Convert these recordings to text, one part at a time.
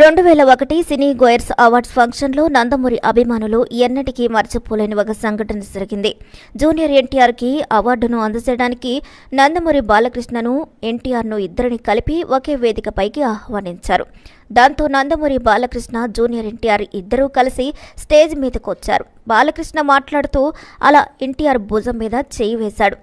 రెండు వేల ఒకటి సినీ గోయర్స్ అవార్డ్స్ ఫంక్షన్లో నందమూరి అభిమానులు ఎన్నటికీ మర్చిపోలేని ఒక సంఘటన జరిగింది. జూనియర్ ఎన్టీఆర్కి అవార్డును అందజేయడానికి నందమూరి బాలకృష్ణను ఎన్టీఆర్ను ఇద్దరిని కలిపి ఒకే వేదికపైకి ఆహ్వానించారు. దాంతో నందమూరి బాలకృష్ణ జూనియర్ ఎన్టీఆర్ ఇద్దరూ కలిసి స్టేజ్ మీదకు వచ్చారు బాలకృష్ణ మాట్లాడుతూ అలా ఎన్టీఆర్ భుజం మీద చేయి వేశాడు.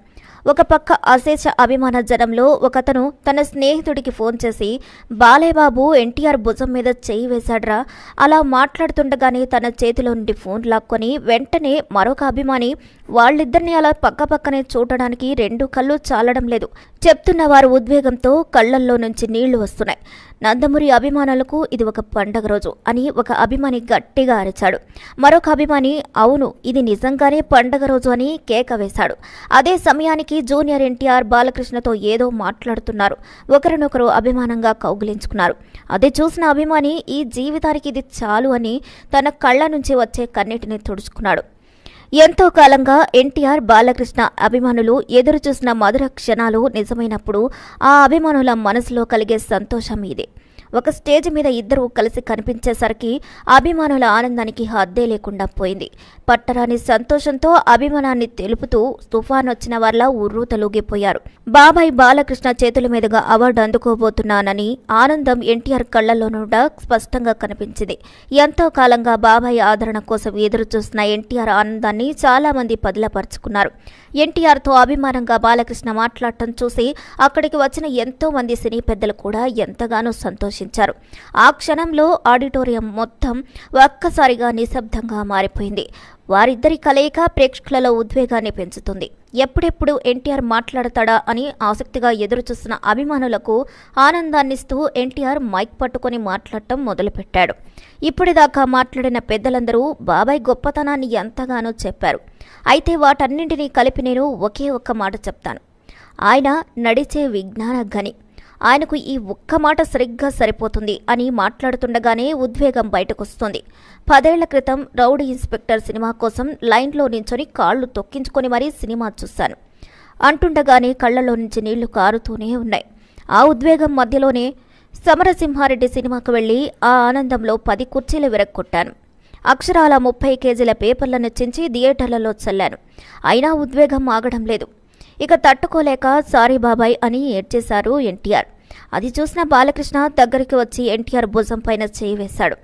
ఒక పక్క అశేష అభిమాన జనంలో ఒకతను తన స్నేహితుడికి ఫోన్ చేసి బాలేబాబు ఎన్టీఆర్ భుజం మీద చేయి వేశాడ్రా. అలా మాట్లాడుతుండగానే తన చేతిలో నుండి ఫోన్ లాక్కొని వెంటనే మరొక అభిమాని వాళ్ళిద్దరిని అలా పక్క పక్కనే చూడడానికి రెండు కళ్ళు చాలడం లేదు. చెప్తున్న వారు ఉద్వేగంతో కళ్ళల్లో నుంచి నీళ్ళు వస్తున్నాయి. నందమూరి అభిమానులకు ఇది ఒక పండగ రోజు అని ఒక అభిమాని గట్టిగా అరిచాడు. మరొక అభిమాని అవును ఇది నిజంగానే పండగ రోజు అని కేక వేశాడు. అదే సమయానికి జూనియర్ ఎన్టీఆర్ బాలకృష్ణతో ఏదో మాట్లాడుతున్నారు. ఒకరినొకరు అభిమానంగా కౌగిలించుకున్నారు. అది చూసిన అభిమాని ఈ జీవితానికి ఇది చాలు అని తన కళ్ళ నుంచి వచ్చే కన్నీటిని తుడుచుకున్నాడు. ఎంతో కాలంగా ఎన్టీఆర్ బాలకృష్ణ అభిమానులు ఎదురుచూసిన మధుర క్షణాలు నిజమైనప్పుడు ఆ అభిమానుల మనసులో కలిగే సంతోషం ఇదే. ఒక స్టేజ్ మీద ఇద్దరు కలిసి కనిపించేసరికి అభిమానుల ఆనందానికి హద్దే లేకుండా పోయింది. పట్టరాని సంతోషంతో అభిమానాన్ని తెలుపుతూ తుఫాన్ వచ్చిన వాళ్ళ ఉర్రూ తలూగిపోయారు. బాబాయ్ బాలకృష్ణ చేతుల మీదుగా అవార్డు అందుకోబోతున్నానని ఆనందం ఎన్టీఆర్ కళ్ళలో నుండా స్పష్టంగా కనిపించింది. ఎంతో కాలంగా బాబాయ్ ఆదరణ కోసం ఎదురు ఎన్టీఆర్ ఆనందాన్ని చాలా మంది పదిలపరుచుకున్నారు. ఎన్టీఆర్తో అభిమానంగా బాలకృష్ణ మాట్లాడటం చూసి అక్కడికి వచ్చిన ఎంతో మంది సినీ పెద్దలు కూడా ఎంతగానో సంతోషం ప్రవేశించారు ఆ క్షణంలో ఆడిటోరియం మొత్తం ఒక్కసారిగా నిశ్శబ్దంగా మారిపోయింది. వారిద్దరి కలయిక ప్రేక్షకులలో ఉద్వేగాన్ని పెంచుతుంది. ఎప్పుడెప్పుడు ఎన్టీఆర్ మాట్లాడతాడా అని ఆసక్తిగా ఎదురుచూస్తున్న అభిమానులకు ఆనందాన్నిస్తూ ఎన్టీఆర్ మైక్ పట్టుకొని మాట్లాడటం మొదలుపెట్టాడు. ఇప్పటిదాకా మాట్లాడిన పెద్దలందరూ బాబాయ్ గొప్పతనాన్ని ఎంతగానో చెప్పారు. అయితే వాటన్నింటినీ కలిపి నేను ఒకే ఒక్క మాట చెప్తాను. ఆయన నడిచే విజ్ఞాన గని. ఆయనకు ఈ ఒక్క మాట సరిగ్గా సరిపోతుంది అని మాట్లాడుతుండగానే ఉద్వేగం బయటకొస్తుంది. పదేళ్ళ క్రితం రౌడీ ఇన్స్పెక్టర్ సినిమా కోసం లైన్లో నించొని కాళ్ళు తొక్కించుకొని మరీ సినిమా చూశాను. అంటుండగానే కళ్ళలో నుంచి నీళ్ళు కారుతూనే ఉన్నాయి. ఆ ఉద్వేగం మధ్యలోనే సమరసింహారెడ్డి సినిమాకు వెళ్ళి ఆ ఆనందంలో పది కుర్చీలు విరక్కొట్టాను అక్షరాల ముప్పై కేజీల పేపర్లను చించి థియేటర్లలో చల్లాను. అయినా ఉద్వేగం ఆగడం లేదు. ఇక తట్టుకోలేక సారీ బాబాయ్ అని ఏడ్చేశారు ఎన్టీఆర్. అది చూసిన బాలకృష్ణ దగ్గరికి వచ్చి ఎన్టీఆర్ భుజం పైన చేయి వేశాడు.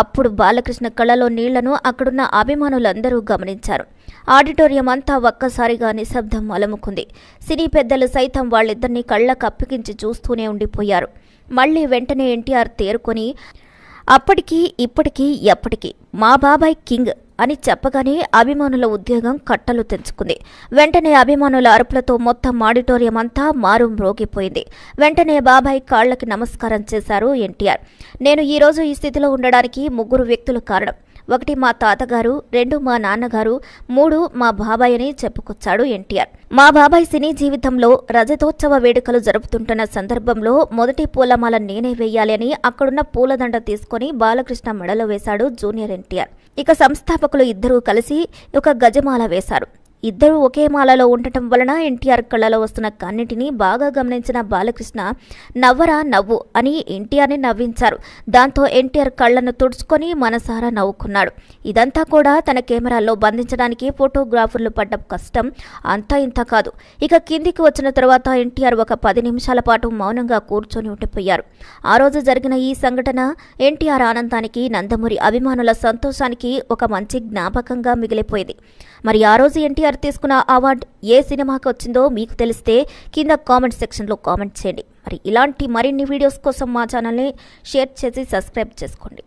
అప్పుడు బాలకృష్ణ కళ్ళలో నీళ్ళను అక్కడున్న అభిమానులందరూ గమనించారు. ఆడిటోరియం అంతా ఒక్కసారిగా నిశ్శబ్దం అలముకుంది. సినీ పెద్దలు సైతం వాళ్ళిద్దరినీ కళ్ళ కప్పికించి చూస్తూనే ఉండిపోయారు. మళ్ళీ వెంటనే ఎన్టీఆర్ తేరుకొని అప్పటికీ ఇప్పటికీ ఎప్పటికీ మా బాబాయ్ కింగ్ అని చెప్పగానే అభిమానుల ఉద్యోగం కట్టలు తెంచుకుంది. వెంటనే అభిమానుల అరుపులతో మొత్తం ఆడిటోరియం అంతా మారు మ్రోగిపోయింది. వెంటనే బాబాయ్ కాళ్ళకి నమస్కారం చేశారు ఎన్టీఆర్. నేను ఈరోజు ఈ స్థితిలో ఉండడానికి ముగ్గురు వ్యక్తులు కారణం. ఒకటి మా తాతగారు రెండు మా నాన్నగారు మూడు మా బాబాయ్ అని చెప్పుకొచ్చాడు ఎన్టీఆర్. మా బాబాయ్ సినీ జీవితంలో రజతోత్సవ వేడుకలు జరుపుతుంటున్న సందర్భంలో మొదటి పూలమాల నేనే వేయాలి అని అక్కడున్న పూలదండ తీసుకొని బాలకృష్ణ మెడలో వేశాడు జూనియర్ ఎన్టీఆర్. ఇక సంస్థాపకులు ఇద్దరూ కలిసి ఒక గజమాల వేశారు. ఇద్దరూ ఒకే మాలలో ఉండటం వలన ఎన్టీఆర్ కళ్ళలో వస్తున్న కన్నిటిని బాగా గమనించిన బాలకృష్ణ నవ్వరా నవ్వు అని ఎన్టీఆర్ని నవ్వించారు. దాంతో ఎన్టీఆర్ కళ్ళను తుడుచుకొని మనసారా నవ్వుకున్నాడు. ఇదంతా కూడా తన కెమెరాల్లో బంధించడానికి ఫోటోగ్రాఫర్లు పడ్డ కష్టం అంతా ఇంత కాదు. ఇక కిందికి వచ్చిన తర్వాత ఎన్టీఆర్ ఒక పది నిమిషాల పాటు మౌనంగా కూర్చొని ఉండిపోయారు. ఆ రోజు జరిగిన ఈ సంఘటన ఎన్టీఆర్ ఆనందానికి నందమూరి అభిమానుల సంతోషానికి ఒక మంచి జ్ఞాపకంగా మిగిలిపోయింది. మరి ఆ రోజు ఎన్టీఆర్ తీసుకున్న అవార్డు ఏ సినిమాకి వచ్చిందో మీకు తెలిస్తే కింద కామెంట్ సెక్షన్లో కామెంట్ చేయండి. మరి ఇలాంటి మరిన్ని వీడియోస్ కోసం మా ఛానల్ని షేర్ చేసి సబ్స్క్రైబ్ చేసుకోండి.